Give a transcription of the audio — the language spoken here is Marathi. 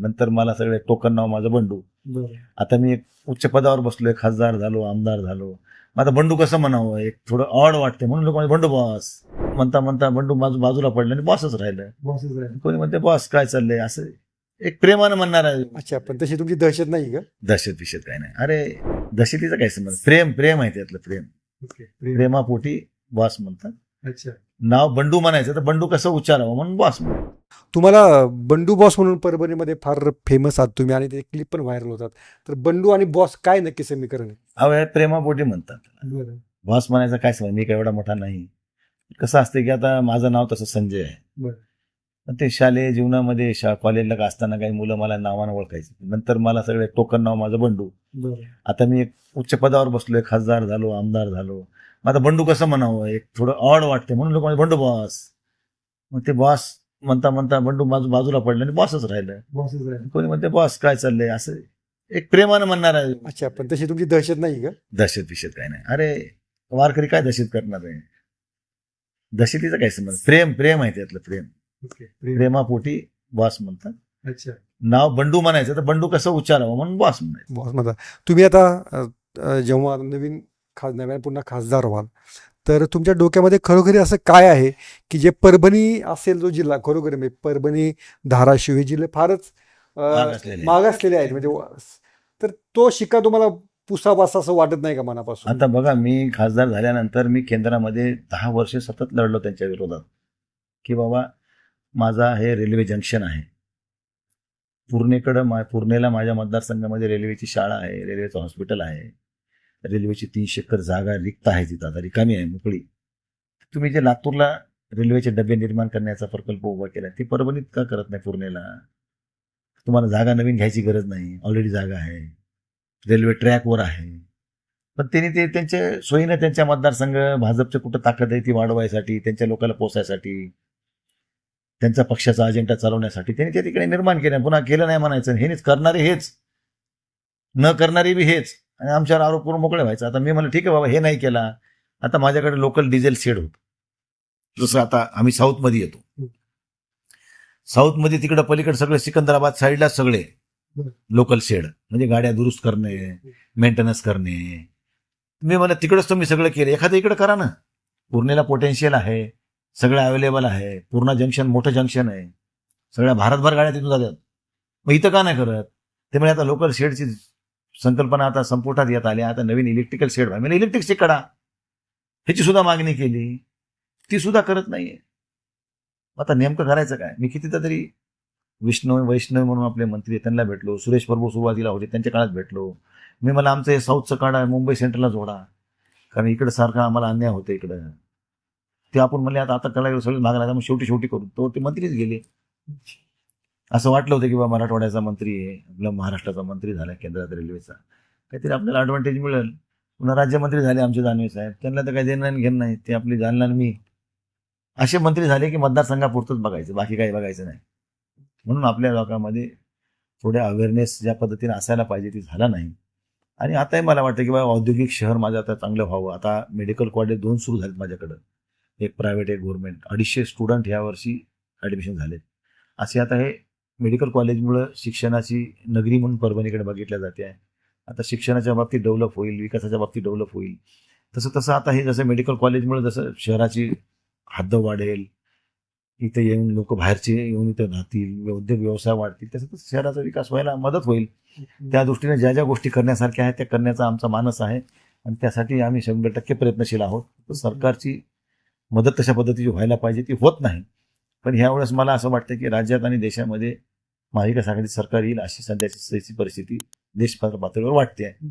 नंतर मला सगळे टोकन नाव माझं बंडू. आता मी एक उच्च पदावर बसलोय खासदार झालो आमदार झालो. आता बंडू कसं म्हणावं? एक थोडं ऑड वाटते म्हणून लोक बंडू बॉस म्हणता म्हणता बंडू माझं बाजूला पडलं आणि बॉसच राहिलं. कोणी म्हणते बॉस काय चाललंय? असं एक प्रेमानं म्हणणार आहे. अच्छा पण तशी तुमची दहशत नाही का? दहशत विषयत काय नाही. अरे दहशतीचा काय संबंध प्रेम प्रेम आहे त्यातलं प्रेम. प्रेमापोटी बॉस म्हणतात. नाव बंडू म्हणायचं तर बंडू कसं उच्चारावं म्हणून बॉस तुम्हाला बंडू बॉस म्हणून परभणीमध्ये फार फेमस आहात तुम्ही आणि ते क्लिप पण व्हायरल होतात. तर बंडू आणि बॉस काय नक्की समीकरण आहे? अहो प्रेमापोटी म्हणतात. बॉस म्हणायचं काय समज मी काय एवढा मोठा नाही. कसं असतं की आता माझं नाव तसं संजय आहे. ते शालेय जीवनामध्ये शा कॉलेजला का असताना काही मुलं मला नावानं ओळखायची. नंतर मला सगळे टोकन नाव माझं बंडू. बरं. आता मी एक उच्च पदावर बसलोय खासदार झालो आमदार झालो. मग आता बंडू कसं म्हणावं? एक थोडं ऑड वाटते म्हणून लोक म्हणतात, बंडू बॉस मग ते बॉस म्हणता म्हणता बंडू माझं बाजूला पडलं आणि बॉसच राहिलं. बॉसच आहे कोणी म्हणते बॉस काय चाललंय? असं एक प्रेमानं म्हणणार आहे. अच्छा पण तशी तुमची दहशत नाही का? दहशत विषयत काय नाही. अरे वारकरी काय दहशत करणार आहे? दहशतीचा काय संबंध? प्रेम प्रेम आहे त्यातलं प्रेम. प्रेमापोटी बॉस म्हणतात. अच्छा. नाव बंडू म्हणायचं तर बंडू कसं उच्चारावं? म्हणून बॉस म्हणायचं. बॉस म्हणता तुम्ही आता अ, जेव्हा नवीन खास नव्याने पुन्हा खासदार व्हाल. तर तुमच्या डोक्यामध्ये खरोखरी असं काय आहे की जे परभणी असेल जो जिल्हा खरोखरी म्हणजे परभणी धाराशिव हे जिल्हे फारच मागासलेले. आहेत. म्हणजे तर तो शिक्का तुम्हाला पुसावासा असं वाटत नाही का मनापासून? आता बघा मी खासदार झाल्यानंतर मी केंद्रामध्ये दहा वर्ष सतत लढलो त्यांच्या विरोधात. की बाबा माझा हे रेल्वे जंक्शन आहे. पूर्णेकडं मा पूर्णेला माझ्या मतदारसंघामध्ये रेल्वेची शाळा आहे रेल्वेचं हॉस्पिटल आहे. रेल्वेची तीनशे एकर जागा रिक्त आहे तिथं. आता रिकामी आहे मोकळी. तुम्ही जे लातूरला रेल्वेचे डबे निर्माण करण्याचा प्रकल्प उभा केला ते परभणीत का करत नाही पूर्णेला? तुम्हाला जागा नवीन घ्यायची गरज नाही. ऑलरेडी जागा आहे. रेल्वे ट्रॅकवर आहे. पण त्यांनी ते त्यांच्या सोयीनं त्यांच्या मतदारसंघ भाजपचं कुठं ताकद आहे ती वाढवायसाठी त्यांच्या लोकांना पोचायसाठी त्यांचा पक्षाचा अजेंडा चालवण्यासाठी त्यांनी ते तिकडे निर्माण केलं. पुन्हा केलं नाही म्हणायचं. हेच करणारे हेच. न करणारे बी हेच. आणि आमच्यावर आरोप करून मोकळे व्हायचं. आता मी म्हणलं ठीक आहे बाबा हे नाही केला. आता माझ्याकडे लोकल डिझेल शेड होत. जसं आता आम्ही साऊथमध्ये येतो. साऊथमध्ये तिकडं पलीकडे सगळे सिकंदराबाद साईडला सगळे लोकल शेड म्हणजे गाड्या दुरुस्त करणे मेंटेनन्स करणे. मी मला तिकडंच तुम्ही सगळं केलं. एखादं इकडे करा ना. पूर्णेला पोटेन्शियल आहे. सगळं अवेलेबल आहे. पूर्ण जंक्शन मोठं जंक्शन आहे. सगळ्या भारतभर गाड्या तिथून जातात. मग इथं का नाही करत? ते म्हणजे आता लोकल शेडची संकल्पना आता संपुटात येत आली आता नवीन इलेक्ट्रिकल शेड व्हाय म्हणजे इलेक्ट्रिक शेड काढा. ह्याची सुद्धा मागणी केली. ती सुद्धा करत नाहीये. आता नेमकं करायचं काय? मी कितीदा तरी विष्णू वैष्णव म्हणून आपले मंत्री त्यांना भेटलो. सुरेश प्रभू सुरुवातीला होते त्यांच्या काळात भेटलो. मी मला आमचं हे साऊथचं काढा मुंबई सेंट्रलला जोडा. कारण इकडं सारखा आम्हाला अन्याय होतं इकडं. ते आपण म्हणले आता आता कळायला सगळं मागला मग शेवटी शेवटी करू. तो ते मंत्रीच गेले. असं वाटलं होतं की बा मराठवाड्याचा मंत्री आहे आपला महाराष्ट्राचा मंत्री झाला केंद्रात रेल्वेचा. काहीतरी आपल्याला ॲडव्हान्टेज मिळेल. पुन्हा राज्यमंत्री झाले आमचे दानवे साहेब. त्यांना तर काही देणं आणि घेणं नाही. ते आपली जाणणार मी. असे मंत्री झाले की मतदारसंघापुरतंच बघायचं. बाकी काही बघायचं नाही. म्हणून आपल्या लोकांमध्ये थोड्या अवेअरनेस ज्या पद्धतीने असायला पाहिजे ती झाला नाही. आणि आताही मला वाटतं की बाबा औद्योगिक शहर माझं आता चांगलं व्हावं. आता मेडिकल कॉलेज दोन सुरू झालेत माझ्याकडं. एक प्रायव्हेट एक गव्हर्नमेंट अडीचशे स्टुडंट ह्या वर्षी ॲडमिशन झालेत. असे आता हे मेडिकल कॉलेजमुळं शिक्षणाची नगरी म्हणून परभणीकडे बघितल्या जाते. आहे आता शिक्षणाच्या बाबतीत डेव्हलप होईल विकासाच्या बाबतीत डेव्हलप होईल. तसं तसं आता हे जसं मेडिकल कॉलेजमुळे जसं शहराची हद्द वाढेल इथे येऊन लोक बाहेरचे येऊन इथं राहतील उद्योग व्यवसाय वाढतील तसं तसं शहराचा विकास व्हायला मदत होईल. त्या दृष्टीने ज्या ज्या गोष्टी करण्यासारख्या आहेत त्या करण्याचा आमचा मानस आहे आणि त्यासाठी आम्ही शंभर टक्के प्रयत्नशील आहोत. तर सरकारची मदत तशा पद्धतीची व्हायला पाहिजे ती होत नाही. पण ह्यावेळेस मला असं वाटतं की राज्यात आणि देशामध्ये महाविकास आघाडी सरकार येईल अशी सध्याची परिस्थिती देशभर पातळीवर वाटते आहे.